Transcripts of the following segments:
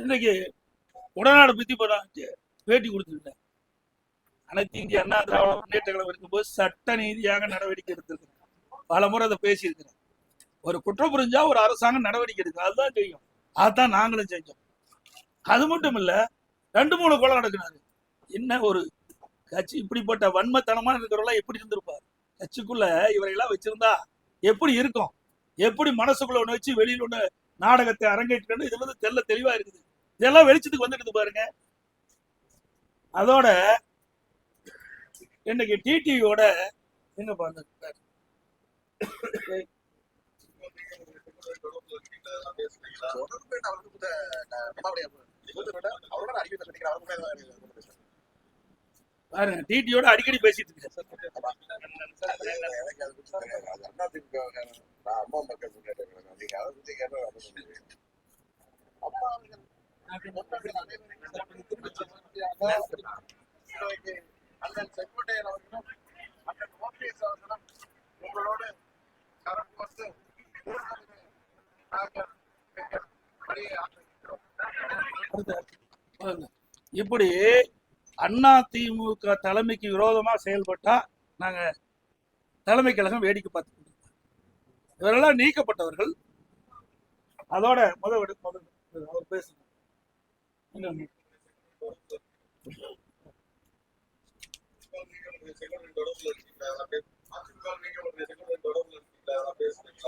இன்னைக்கு உடனாடு பத்தி இப்ப நான் பேட்டி கொடுத்துருந்தேன் அனைத்து இந்திய அண்ணா திராவிட முன்னேற்ற கழகம் இருக்கும்போது சட்ட நீதியாக நடவடிக்கை எடுத்திருக்கிறேன். பல முறை அதை பேசியிருக்கிறேன். ஒரு குற்றம் புரிஞ்சா ஒரு அரசாங்கம் நடவடிக்கை எடுக்கும். அதுதான் செய்யும். அதுதான் நாங்களும் செஞ்சோம். அது மட்டும் இல்ல ரெண்டு மூணு கொலை நடக்குனாரு என்ன ஒரு கட்சி இப்படிப்பட்ட வன்மத்தனமா இருக்கிறவெல்லாம் எப்படி இருந்திருப்பார்? கட்சிக்குள்ள இவரையெல்லாம் வச்சிருந்தா எப்படி இருக்கும்? எப்படி மனசுக்குள்ள ஒண்ணு வச்சு வெளியில ஒன்று நாடகத்தை அரங்கேற்றணும் இதுல இருந்து தெல்ல தெளிவா இருக்குது இதெல்லாம் வெளிச்சத்துக்கு வந்துடுது பாருங்க அதோட இன்னைக்கு டிடிவியோட என்ன பாருங்க கூட நினைக்கிறேன் அவருக்கு பாருங்க டிடியோட அடிக்கடி பேசிட்டு இருக்கேன் அதை பத்தி கேட்டா அவர்கள் அண்ணன் செங்கோட்டையன் அவர்களும் அண்ணன் ஓபிஎஸ் அவர்களும் உங்களோடு கரம் கோர்த்து நாங்கள் இப்படி அண்ணா திமுக தலைமைக்கு விரோதமா செயல்பட்டா நாங்க தலைமை கழகம் வேடிக்கை பார்த்து இவரெல்லாம் நீக்கப்பட்டவர்கள். அதோட முதல் விடு- முதல் அவர் பேசுங்க.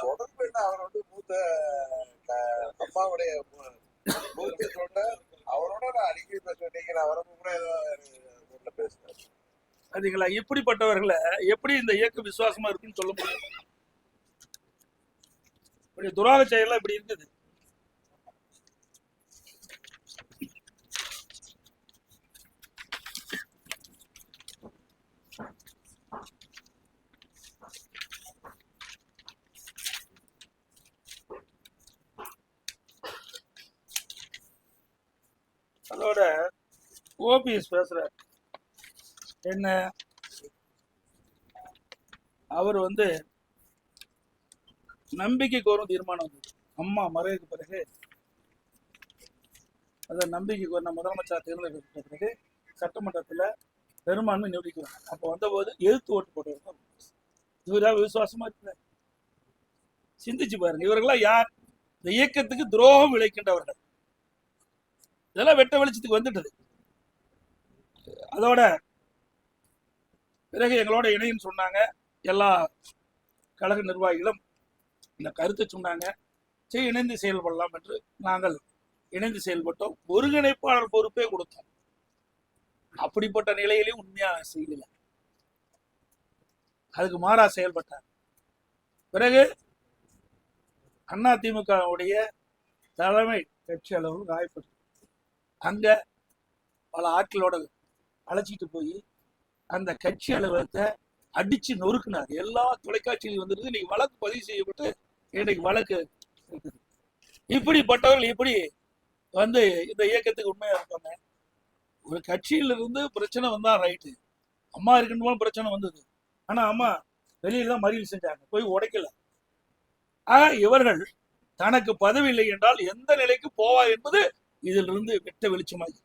தொடர்பு என்ன? அவர் வந்து மூத்த அம்மாவுடைய மூத்த சொல்ல அவரோட நான் அடிக்கடி பேசுவேன். நீங்க நான் வரப்ப கூட ஏதோ பேசுறேன் பாத்தீங்களா இப்படிப்பட்டவர்களை எப்படி இந்த இயக்கம் விசுவாசமா இருக்குன்னு சொல்ல முடியும்? இப்படி துராக செயலாம் இப்படி இருக்குது அதோட ஓபிஎஸ் பேசுறாரு. என்ன? அவர் வந்து நம்பிக்கை கோரும் தீர்மானம் வந்தது அம்மா மறைவுக்கு பிறகு அந்த நம்பிக்கை வர முதலமைச்சர் தேர்ந்தெடுக்கப்பட்ட பிறகு சட்டமன்றத்தில் பெரும்பான்மை நிரூபிக்கிறாங்க அப்போ வந்தபோது எதிர்த்து ஓட்டு போட்டவர் இவராக விசுவாசமா இருக்கிறார் சிந்திச்சு பாருங்க. இவர்கள்லாம் யார்? இந்த இயக்கத்துக்கு துரோகம் விளைக்கின்றவர்கள். இதெல்லாம் வெட்ட வெளிச்சத்துக்கு வந்துட்டது. அதோட பிறகு எங்களோட இணையும் சொன்னாங்க. எல்லா கழக நிர்வாகிகளும் இந்த கருத்தை சொன்னாங்க. சரி இணைந்து செயல்படலாம் என்று நாங்கள் இணைந்து செயல்பட்டோம். ஒருங்கிணைப்பாளர் பொறுப்பே கொடுத்தோம். அப்படிப்பட்ட நிலையிலையும் உண்மையா செய்யல அதுக்கு மாறா செயல்பட்டார். பிறகு அண்ணா திமுகவுடைய தலைமை கட்சி அளவு காயப்பட்டு அங்க பல ஆட்களோட அழைச்சிட்டு போய் அந்த கட்சி அலுவலகத்தை அடிச்சு நொறுக்குனார். எல்லா தொலைக்காட்சியிலும் வந்துருது. இன்னைக்கு வழக்கு பதிவு செய்யப்பட்டு இன்னைக்கு வழக்கு. இருக்குது இப்படிப்பட்டவர்கள் இப்படி வந்து இந்த இயக்கத்துக்கு உண்மையா இருப்பாங்க. ஒரு கட்சியில இருந்து பிரச்சனை வந்தா ரைட்டு அம்மா இருக்கணும் பிரச்சனை வந்தது. ஆனா அம்மா வெளியில தான் மறியல் செஞ்சாங்க. போய் உடைக்கல. ஆக இவர்கள் தனக்கு பதவி இல்லை என்றால் எந்த நிலைக்கு போவார் என்பது இதிலிருந்து வெட்ட வெளிச்சமாகி.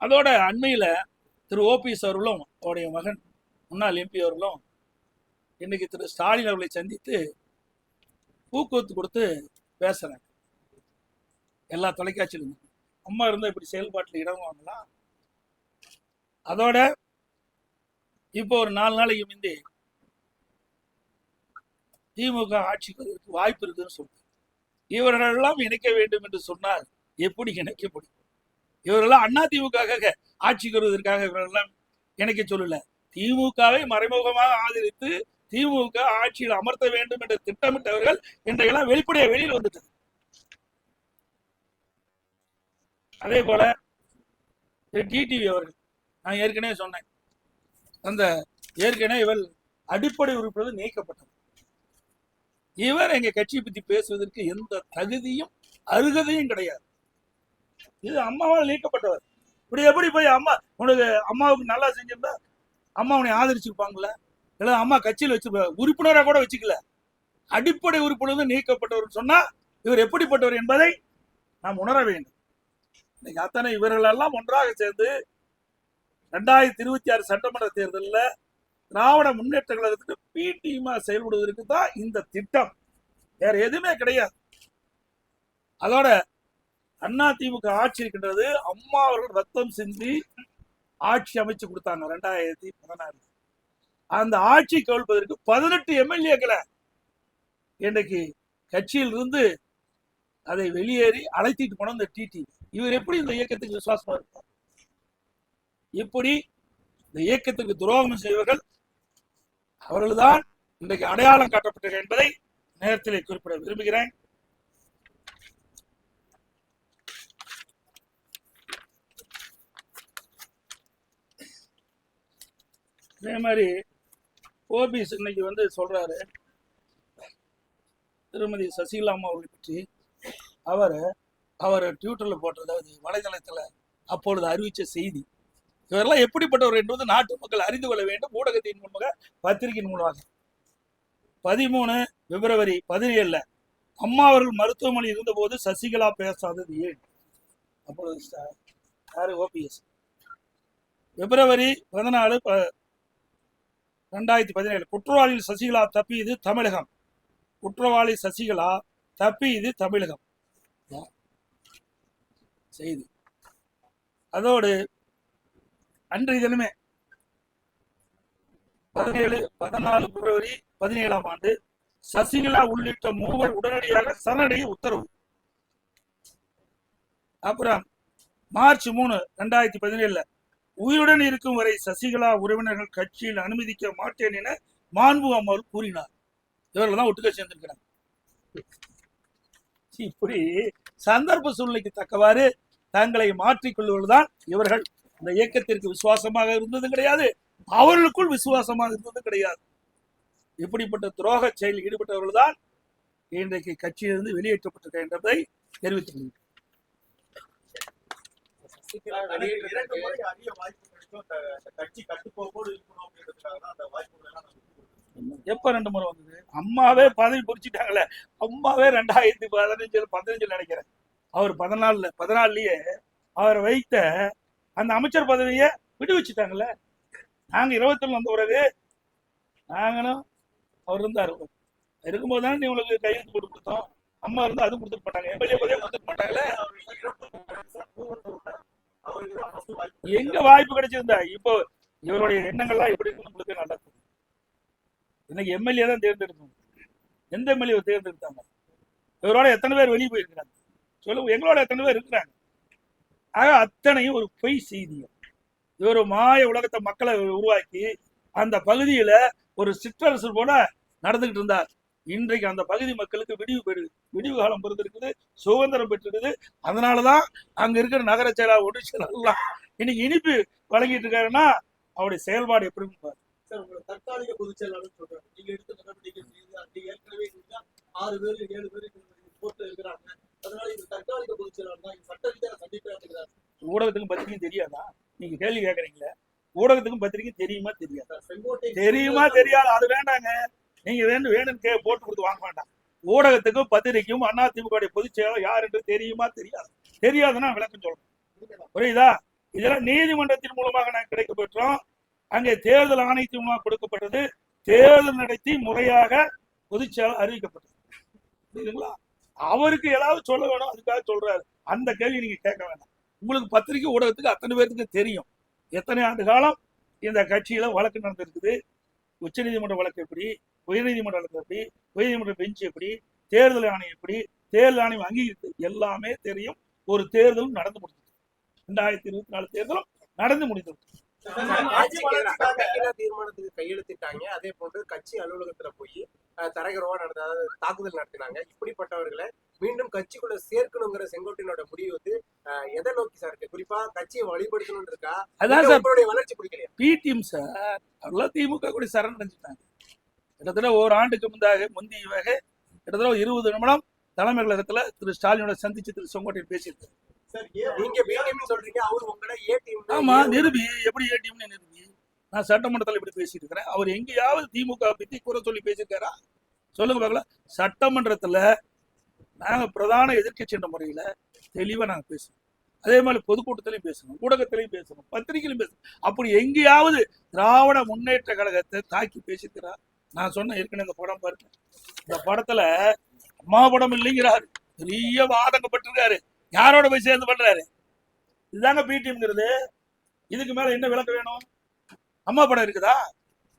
அதோட அண்மையில திரு ஓபிஎஸ் அவர்களும் அவருடைய மகன் முன்னாள் எம்பி அவர்களும் இன்னைக்கு திரு ஸ்டாலின் அவர்களை சந்தித்து ஊக்குவித்து கொடுத்து பேசுறாங்க. எல்லா தொலைக்காட்சியிலும். அம்மா இருந்தா இப்படி செயல்பாட்டில் இடம் வாங்கலாம். அதோட இப்போ ஒரு நாலு நாளைக்கு முந்தி திமுக ஆட்சிக்கு வருவதற்கு வாய்ப்பு இருக்குதுன்னு சொல்றாங்க. இவர்களெல்லாம் இணைக்க வேண்டும் என்று சொன்னால் எப்படி இணைக்க முடியும்? இவரெல்லாம் அண்ணா திமுக ஆட்சிக்கு வருவதற்காக இவர்களெல்லாம் இணைக்க சொல்லல. திமுகவை மறைமுகமாக ஆதரித்து திமுக ஆட்சியில் அமர்த்த வேண்டும் என்று திட்டமிட்டவர்கள் இன்றையெல்லாம் வெளிப்படைய வெளியில் வந்துட்டது. அதே போல டிடிவி அவர்கள் நான் ஏற்கனவே சொன்னேன். அந்த ஏற்கனவே இவர் அடிப்படை உறுப்பினர் நீக்கப்பட்டது. இவர் எங்க கட்சியை பத்தி பேசுவதற்கு எந்த தகுதியும் அருகதையும் கிடையாது. இது அம்மாவால் நீக்கப்பட்டவர். இப்படி எப்படி போய் அம்மா உனக்கு அம்மாவுக்கு நல்லா செஞ்சிருந்தா அம்மா உன்னை ஆதரிச்சிருப்பாங்களே இல்லை அம்மா கட்சியில் வச்சு உறுப்பினராக கூட வச்சுக்கல. அடிப்படை உறுப்பினர் நீக்கப்பட்டவர் சொன்னா இவர் எப்படிப்பட்டவர் என்பதை நாம் உணர வேண்டும். இன்னைக்கு அத்தனை இவர்கள் எல்லாம் ஒன்றாக சேர்ந்து ரெண்டாயிரத்தி இருபத்தி ஆறு சட்டமன்ற தேர்தலில் திராவிட முன்னேற்ற கழகத்துக்கு பிடிமா செயல்படுவதற்கு தான் இந்த திட்டம். வேற எதுவுமே கிடையாது. அதோட அண்ணா திமுக ஆட்சி இருக்கின்றது அம்மா அவர்கள் ரத்தம் சிந்தி ஆட்சி அமைச்சு கொடுத்தாங்க ரெண்டாயிரத்தி பதினாறு அந்த ஆட்சி கவிழ்ப்பதற்கு பதினெட்டு எம்எல்ஏக்களை இன்றைக்கு கட்சியில் இருந்து அதை வெளியேறி அழைத்திட்டு போன இந்த டிடி இவர் எப்படி இந்த இயக்கத்துக்கு விசுவாசமா இருப்பார்? இப்படி இந்த இயக்கத்துக்கு துரோகம் செய்வர்கள் அவர்கள்தான் இன்றைக்கு அடையாளம் காட்டப்பட்டது என்பதை நேரத்திலே குறிப்பிட விரும்புகிறேன். அதே மாதிரி ஓபிஎஸ் இன்னைக்கு வந்து சொல்றாரு திருமதி சசிகலா அம்மா அவர்களை பற்றி. அவர் அவர் ட்விட்டர்ல போட்டதாவது வலைதளத்துல அப்பொழுது அறிவித்த செய்தி இவரெல்லாம் எப்படிப்பட்டவர் என்பது நாட்டு மக்கள் அறிந்து கொள்ள வேண்டும். ஊடகத்தின் மூலமாக பத்திரிகையின் மூலமாக. பதிமூணு பிப்ரவரி பதினேழுல அம்மா அவர்கள் மருத்துவமனை இருந்தபோது சசிகலா பேசாதது ஏன்? அப்பொழுது யாரு? ஓபிஎஸ் பிப்ரவரி பதினாலு ப- ரெண்டாயிரத்தி பதினேழு. குற்றவாளி சசிகலா தப்பி இது தமிழகம். குற்றவாளி சசிகலா தப்பி இது தமிழகம். செய்தி. அதோடு அன்றைய தினமே பதினேழு பதினாலு பிப்ரவரி பதினேழாம் ஆண்டு சசிகலா உள்ளிட்ட மூவர் உடனடியாக சரணடைய உத்தரவு. அப்புறம் மார்ச் மூணு ரெண்டாயிரத்தி பதினேழுல உயிருடன் இருக்கும் வரை சசிகலா உறவினர்கள் கட்சியில் அனுமதிக்க மாட்டேன் என மாண்பு அம்மாள் கூறினார். இவர்கள் தான் ஒட்டுக்க சேர்ந்திருக்கிறாங்க. இப்படி சந்தர்ப்ப சூழ்நிலைக்கு தக்கவாறு தங்களை மாற்றிக்கொள்வதுதான் இவர்கள். இந்த இயக்கத்திற்கு விசுவாசமாக இருந்தது கிடையாது அவர்களுக்குள் விசுவாசமாக இருந்தது கிடையாது. இப்படிப்பட்ட துரோக செயலில் ஈடுபட்டவர்கள் தான் இன்றைக்கு கட்சியிலிருந்து வெளியேற்றப்பட்டிருக்க என்பதை தெரிவித்துக் எப்ப ரெண்டு முறை வந்தது? அம்மாவே பதவி குறிச்சிட்டாங்களே அம்மாவே ரெண்டாயிரத்தி பதினஞ்சுல பதினஞ்சுல நினைக்கிறேன். அவர் பதினாலுல பதினாலுலயே அவர் வைத்த அந்த அமைச்சர் பதவியை விடுவிச்சுட்டாங்கல்ல? நாங்க இருபத்தொன்னு வந்த பிறகு நாங்களும் அவர் இருந்தார். இருக்கும்போது தானே உங்களுக்கு கையெழுத்து போட்டு கொடுத்தோம். அம்மா இருந்து அதுவும் கொடுத்துட்டு மாட்டாங்க எம்எல்ஏ பதவியை கொடுத்துட்டு மாட்டாங்களே எங்க வாய்ப்பு கிடைச்சிருந்தா? இப்போ இவருடைய எண்ணங்கள்லாம் எப்படி உங்களுக்கு நல்லா இன்னைக்கு எம்எல்ஏ தான் தேர்ந்தெடுக்கணும். எந்த எம்எல்ஏ தேர்ந்தெடுத்தாங்க? இவரோட எத்தனை பேர் வெளியே போயிருக்கிறாங்க? சொல்லுங்க எங்களோட எத்தனை பேர் இருக்கிறாங்க? ஆக அத்தனையும் ஒரு பொய் செய்தியம் இவர் மாய உலகத்தை மக்களை உருவாக்கி அந்த பகுதியில ஒரு சிற்றரசு போல நடந்துகிட்டு இருந்தார். இன்றைக்கு அந்த பகுதி மக்களுக்கு விடிவு பெறுது விடிவு காலம் பிறந்திருக்குது சுதந்திரம் பெற்றிருக்குது. அதனாலதான் அங்க இருக்கிற நகர செயலாளர் ஒன்று செயலாளர்லாம் இன்னைக்கு இனிப்பு வழங்கிட்டு இருக்காருன்னா அவருடைய செயல்பாடு எப்படி பாரு. சார் உங்களை தற்காலிக பொதுச் செயலாளர் சொல்றாங்க. நீங்க எடுத்த நடவடிக்கை செய்து அப்படி ஏற்கனவே இருந்தா ஆறு பேர் ஏழு பேர் போட்டு இருக்கிறாங்க. அதனால இது தற்காலிக பொதுச் செயலாளர் தான். சட்ட ரீதியாக ஊடகத்துக்கும் பத்திரிக்கையும் தெரியாதா? நீங்க கேள்வி கேக்குறீங்களே ஊடகத்துக்கும் பத்திரிக்கையும் தெரியுமா தெரியாது? தெரியுமா தெரியாது. அது வேண்டாங்க. நீங்க வேணும் வேணும் கே போட்டு கொடுத்து வாங்க வேண்டாம். ஊடகத்துக்கும் பத்திரிக்கையும் அண்ணா திமுக பொதுச் செயலர் யார் என்று தெரியுமா தெரியாது. தெரியாதுன்னா விளக்கம் சொல்றேன். புரியுதா? இதெல்லாம் நீதிமன்றத்தின் மூலமாக நான் கிடைக்க பெற்றோம். அங்கே தேர்தல் ஆணையத்தின் மூலமாக கொடுக்கப்பட்டது. தேர்தல் நடத்தி முறையாக பொதுச் செயலர் அறிவிக்கப்பட்டது. புரியுதுங்களா? அவருக்கு ஏதாவது சொல்ல வேணும் அதுக்காக சொல்றாரு. அந்த கேள்வி நீங்க கேட்க வேண்டாம். உங்களுக்கு பத்திரிக்கை ஊடகத்துக்கு அத்தனை பேருக்கு தெரியும். எத்தனை ஆண்டு காலம் இந்த கட்சியில வழக்கு நடந்திருக்குது? உச்சநீதிமன்ற வழக்கு எப்படி? உயர்நீதிமன்ற வழக்கு எப்படி உயர்நீதிமன்ற பெஞ்ச் எப்படி தேர்தல் ஆணையம் எப்படி தேர்தல் ஆணையம் அங்கீகரித்து எல்லாமே தெரியும். ஒரு தேர்தலும் நடந்து முடிஞ்சது. ரெண்டாயிரத்தி இருபத்தி நாலு தேர்தலும் நடந்து முடிந்தது. தீர்மானத்துக்கு கையெழுத்திட்டாங்க. அதே போன்று கட்சி அலுவலகத்துல போய் தரகரவா நடந்த தாக்குதல் நடத்தினாங்க. இப்படிப்பட்டவர்களை மீண்டும் கட்சிக்குள்ள சேர்க்கணுங்கிற செங்கோட்டையனோட முடிவு வந்து எதை நோக்கி சார் இருக்கு? குறிப்பா கட்சியை வழிபடுத்தணும்னு இருக்கா? அதான் சார் வளர்ச்சி பிடிக்கலையா? பிடிஎம் சார் அதெல்லாம் திமுக கூட சரண் அடைஞ்சிட்டாங்க. கிட்டத்தட்ட ஒரு ஆண்டுக்கு முந்தாக முந்தையவாக கிட்டத்தட்ட ஒரு இருபது நிமிடம் தலைமை கழகத்துல திரு ஸ்டாலினோட சந்திச்சு திரு செங்கோட்டையன் பேசியிருக்காரு. ஏ ஆமா நிருபி. எப்படி ஏடிஎம்னு நிருபி? நான் சட்டமன்றத்தில் இப்படி பேசிட்டு இருக்கிறேன் அவர் எங்கேயாவது திமுக பத்தி குறை சொல்லி பேசியிருக்காரா? சொல்லுங்க பார்க்கலாம் சட்டமன்றத்துல நாங்க பிரதான எதிர்க்கட்சி என்ற முறையில தெளிவா நாங்க பேசணும் அதே மாதிரி பொதுக்கூட்டத்திலையும் பேசணும் ஊடகத்திலையும் பேசணும் பத்திரிகையிலும் பேசணும் அப்படி எங்கேயாவது திராவிட முன்னேற்ற கழகத்தை தாக்கி பேசிக்கிறா நான் சொன்ன ஏற்கனவே இந்த படம் பாருங்க. இந்த படத்துல அம்மா படம் இல்லைங்கிறாரு. பெரிய வாதங்கப்பட்டிருக்காரு யாரோட போய் சேர்ந்து பண்றாரு? இதுதாங்க பிடிஎம்ங்கிறது. இதுக்கு மேல என்ன விளக்கம் வேணும்? அம்மா படம் இருக்குதா?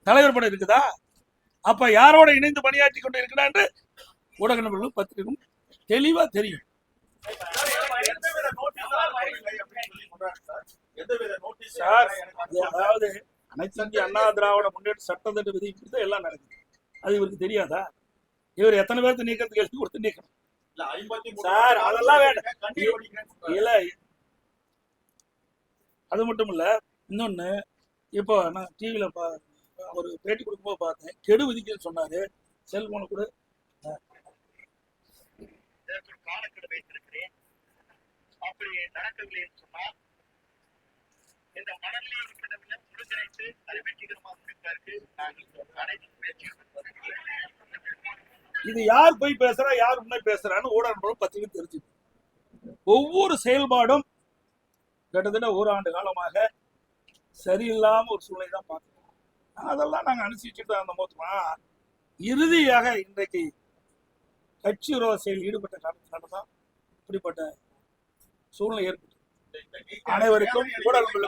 தலைவர் படம் இருக்குதா? அப்ப யாரோட இணைந்து பணியாற்றி கொண்டு இருக்கிறார் என்று ஊடக நண்பர்களும் பத்திரிகையும் தெளிவா தெரியும். அதாவது அனைத்து இந்திய அண்ணா திராவிட முன்னேற்ற சட்டத்திட்ட விதிக்கிறது எல்லாம் நடக்குது. அது இவருக்கு தெரியாதா? இவர் எத்தனை பேருக்கு நீக்கிறதுக்கு எழுதி கொடுத்து நீக்கணும்? சார், அதெல்லாம் வேண்டாம். இல்ல அது மட்டும் இல்ல இன்னொன்னு இப்போ நான் டிவியில பா ஒரு பேட்டி கொடுக்கும்போது பார்த்தேன். கெடு விதிக்குன்னு சொன்னாரு. செல்போனை கூட அப்படி நடக்கவில்லை சொன்னால் இந்த மணலில் இருக்கின்றவர்கள் ஒருங்கிணைத்து அதை வெற்றிகரமாக முடிப்பதற்கு நாங்கள் அனைத்து முயற்சிகள் இது யார் போய் பேசுறா யார் உண்மை பேசுறான்னு ஊடக நண்பர்களும் பத்திரிகை தெரிஞ்சுக்கணும் ஒவ்வொரு செயல்பாடும் கிட்டத்தட்ட ஒரு ஆண்டு காலமாக சரியில்லாம ஒரு சூழ்நிலை தான் பார்க்கணும் அதெல்லாம் நாங்க அனுசரிச்சுட்டு தான் இருந்த போதுமா இறுதியாக இன்றைக்கு கட்சி விரோத செயல் ஈடுபட்ட காரணத்தினால தான் இப்படிப்பட்ட சூழ்நிலை ஏற்பட்டு அனைவருக்கும் ஊடக நண்பர்களுக்கும்